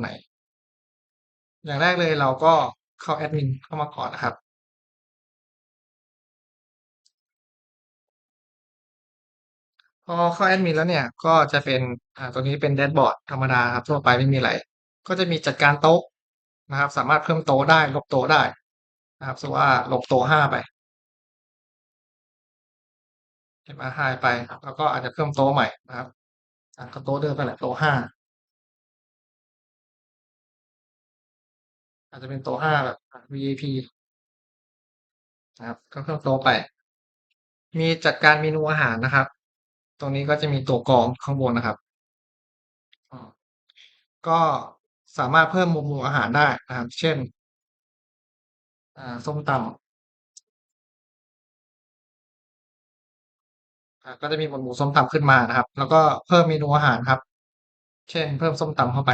ไหน อย่างแรกเลยเราก็เข้าแอดมินเข้ามาก่อนนะครับ พอเข้าแอดมินแล้วเนี่ย ก็จะเป็นอ่าตัวนี้เป็นแดชบอร์ดธรรมดาครับทั่วไปไม่มีอะไร ก็จะมีจัดการโต๊ะนะครับ สามารถเพิ่มโต๊ะได้ลบโต๊ะได้นะครับสมมติว่าลบโต๊ะห้าไปเห็นไหมหายไป แล้วก็อาจจะเพิ่มโต๊ะใหม่นะครับก็โต๊ะเดิมไปแหละโต๊ะห้า อาจจะเป็นโต๊ะห้าแบบ VIP นะครับก็เพิ่มโต๊ะไป มีจัดการเมนูอาหารนะครับ ตรงนี้ก็จะมีตัวกรองข้างบนนะครับ ก็สามารถเพิ่มเมนูอาหารได้นะครับ เช่นอ่าส้มตำก็จะมีหมวดหมู่ส้มตำขึ้นมานะครับ แล้วก็เพิ่มเมนูอาหารครับ เช่น เพิ่มส้มตำเข้าไป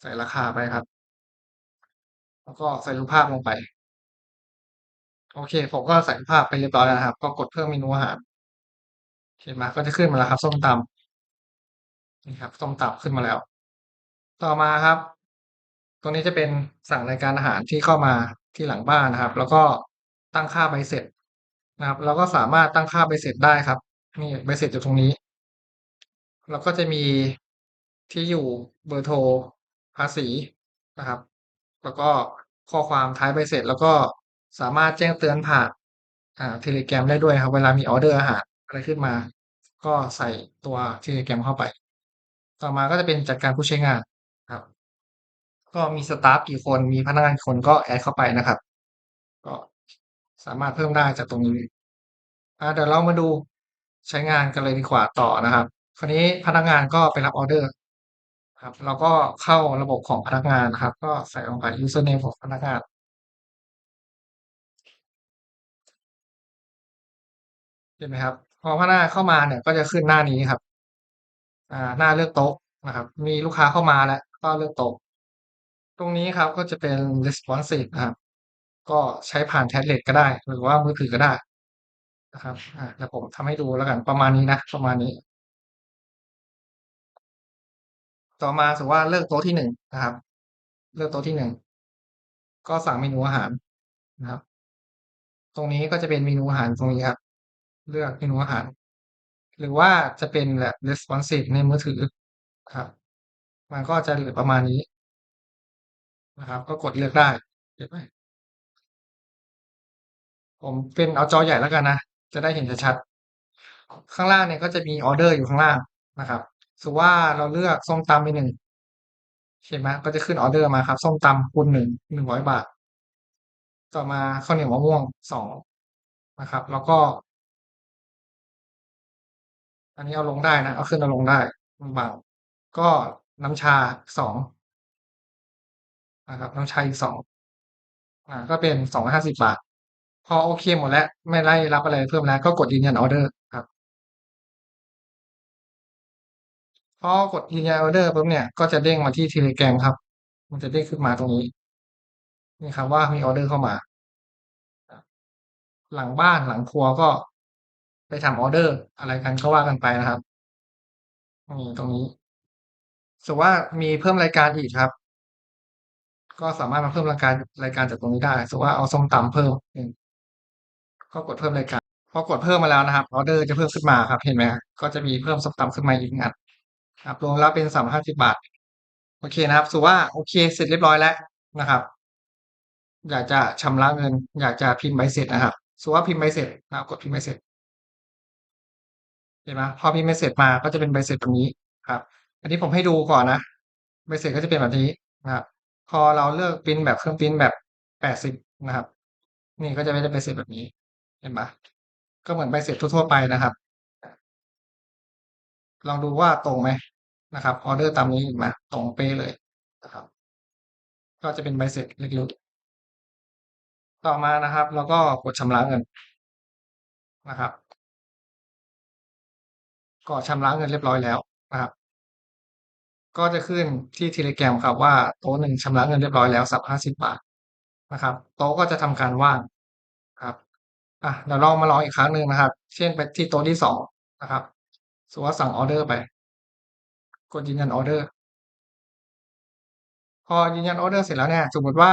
ใส่ราคาไปครับ แล้วก็ใส่รูปภาพลงไป โอเค ผมก็ใส่รูปภาพไปเรียบร้อยแล้วนะครับ ก็กดเพิ่มเมนูอาหารเห็นไหมก็จะขึ้นมาแล้วครับ ส้มตำนี่ครับส้มตำขึ้นมาแล้ว ต่อมาครับ ตรงนี้จะเป็นสั่งรายการอาหารที่เข้ามาที่หลังบ้านนะครับ แล้วก็ตั้งค่าใบเสร็จนะครับ เราก็สามารถตั้งค่าใบเสร็จได้ครับนี่ใบเสร็จอยู่ตรงนี้ แล้วก็จะมีที่อยู่เบอร์โทร ภาษีนะครับ แล้วก็ข้อความท้ายใบเสร็จ แล้วก็สามารถแจ้งเตือนผ่านอ่า Telegram ได้ด้วยครับเวลามีออเดอร์อาหารอะไรขึ้นมา ก็ใส่ตัว Telegram เข้าไป ต่อมาก็จะเป็นจัดการผู้ใช้งานครับ ก็มีสตาฟกี่คนมีพนักงานกี่คนก็แอดเข้าไปนะครับ ก็สามารถเพิ่มได้จากตรงนี้อ่าเดี๋ยวเรามาดูใช้งานกันเลยดีกว่าต่อนะครับ คราวนี้พนักงานก็ไปรับออเดอร์ ครับเราก็เข้าระบบของพนักงานนะครับ ก็ใส่ลงไป username ของพนักงาน เห็นไหมครับ พอพนักงานเข้ามาเนี่ยก็จะขึ้นหน้านี้ครับ อ่าหน้าเลือกโต๊ะนะครับ มีลูกค้าเข้ามาแล้ว ก็เลือกโต๊ะตรงนี้ครับก็จะเป็น responsive นะครับ ก็ใช้ผ่านแท็บเล็ตก็ได้ หรือว่ามือถือก็ได้นะครับอ่าเดี๋ยวผมทำให้ดูแล้วกันประมาณนี้นะ ประมาณนี้ ต่อมาสมมติว่าเลือกโต๊ะที่1นะครับ เลือกโต๊ะที่1ก็สั่งเมนูอาหารนะครับ ตรงนี้ก็จะเป็นเมนูอาหารตรงนี้ครับ เลือกเมนูอาหาร หรือว่าจะเป็นแบบ responsive ในมือถือครับ มันก็จะเหลือประมาณนี้นะครับ ก็กดเลือกได้เห็นไหมผมเป็นเอาจอใหญ่แล้วกันนะ จะได้เห็นชัดๆข้างล่างเนี่ยก็จะมีออเดอร์อยู่ข้างล่างนะครับ สมมติว่าเราเลือกส้มตำไป1เห็นไหมก็จะขึ้นออเดอร์มาครับ ส้มตำคูณ1 100บาท ต่อมาข้าวเหนียวมะม่วง2นะครับ แล้วก็ อันนี้เอาลงได้นะเอาขึ้นเอาลงได้มันบังก็น้ำชา2นะครับน้ำชาอีก2อ่า ก็เป็น250บบาท พอโอเคหมดแล้ว ไม่ได้รับอะไรเพิ่มแล้วก็กดยืนยันออเดอร์ครับ พอกดยืนยันออร์เดอร์ปุ๊บเนี่ย ก็จะเด้งมาที่ Telegram ครับ มันจะเด้งขึ้นมาตรงนี้ นี่ครับว่ามีออเดอร์เข้ามา หลังบ้านหลังครัวก็ไปทำออเดอร์ อะไรกันก็ว่ากันไปนะครับนี่ตรงนี้สมมุติว่ามีเพิ่มรายการอีกครับ ก็สามารถมาเพิ่มรายการรายการจากตรงนี้ได้สมมุติว่าเอาส้มตำเพิ่มก็กดเพิ่มรายการพอกดเพิ่มมาแล้วนะครับออเดอร์จะเพิ่มขึ้นมาครับ เห็นไหมก็จะมีเพิ่มส้มตำขึ้นมาอีกอัน ครับรวมแล้วเป็น350บาท โอเคนะครับสุว่าโอเคเสร็จเรียบร้อยแล้วนะครับ อยากจะชำระเงิน อยากจะพิมพ์ใบเสร็จนะครับสุว่าพิมพ์ใบเสร็จนะครับกดพิมพ์ใบเสร็จเห็นไหมพอพิมพ์ใบเสร็จมาก็จะเป็นใบเสร็จแบบนี้ครับ อันนี้ผมให้ดูก่อนนะใบเสร็จก็จะเป็นแบบนี้นะครับ พอเราเลือกพรินต์แบบเครื่องพรินต์แบบ80นะครับ นี่ก็จะไม่ได้ใบเสร็จแบบนี้ เห็นเปล่าก็เหมือนใบเสร็จทั่วๆไปนะครับ ลองดูว่าตรงไหมนะครับออเดอร์ตามนี้เห็นไหมตรงเป๊ะเลยนะครับ ก็จะเป็นใบเสร็จเล็กๆต่อมานะครับเราก็กดชำระเงินนะครับก็ชำระเงินเรียบร้อยแล้วนะครับ ก็จะขึ้นที่ Telegram ครับว่าโต๊ะหนึ่งชำระเงินเรียบร้อยแล้ว350บบาทนะครับ โต๊ะก็จะทำการว่างครับอ่าเดี๋ยวลองมาลองอีกครั้งหนึ่งนะครับ เช่นไปที่โต๊ะที่2นะครับ สมมติว่าสั่งออเดอร์ไป กดยืนยันออเดอร์ พอยืนยันออเดอร์เสร็จแล้วเนี่ย สมมติว่า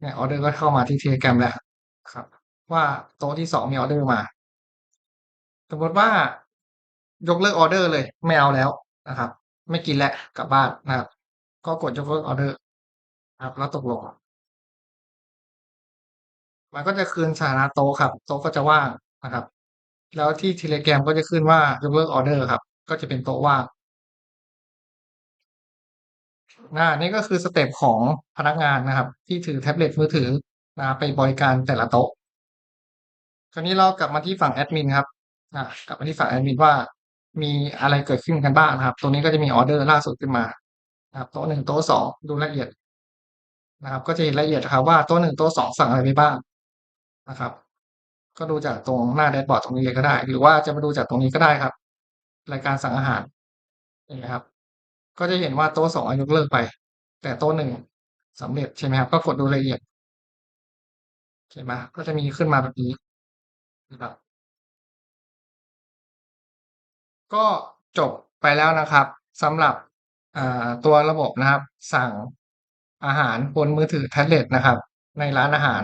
เนี่ยออเดอร์ก็เข้ามาที่ Telegram แล้วครับ ว่าโต๊ะที่2มีออเดอร์มา สมมติว่ายกเลิกออเดอร์เลย ไม่เอาแล้วนะครับ ไม่กินแล้วกลับบ้านนะครับ ก็กดยกเลิกออเดอร์ครับแล้วตกลงมันก็จะคืนสถานะโต๊ะครับ โต๊ะก็จะว่างนะครับ แล้วที่ Telegram ก็จะขึ้นว่ายกเลิกออเดอร์ครับ ก็จะเป็นโต๊ะว่างอานี่ก็คือสเต็ปของพนักงานนะครับ ที่ถือแท็บเล็ตมือถือนะไปบริการแต่ละโต๊ะ คราวนี้เรากลับมาที่ฝั่งแอดมินครับอ่ากลับมาที่ฝั่งแอดมินว่า มีอะไรเกิดขึ้นกันบ้างนะครับตรงนี้ก็จะมีออเดอร์ล่าสุดขึ้นมานะครับโต๊ะ1โต๊ะ2ดูละเอียดนะครับ ก็จะเห็นรายละเอียดครับว่าโต๊ะ1โต๊ะ2สั่งอะไรไปบ้างนะครับ ก็ดูจากตรงหน้าแดชบอร์ดตรงนี้เลยก็ได้ หรือว่าจะมาดูจากตรงนี้ก็ได้ครับ รายการสั่งอาหารนไหมครับ ก็จะเห็นว่าโต๊ะ2อะยกเลิกไป แต่โต๊ะ1สำเร็จใช่ไหมครับ ก็กดดูรายละเอียดเห็นไหมก็จะมีขึ้นมาแบบนี้นะครับ ก็จบไปแล้วนะครับสำหรับตัวระบบนะครับ สั่งอาหารบนมือถือแท็บเล็ตนะครับ ในร้านอาหาร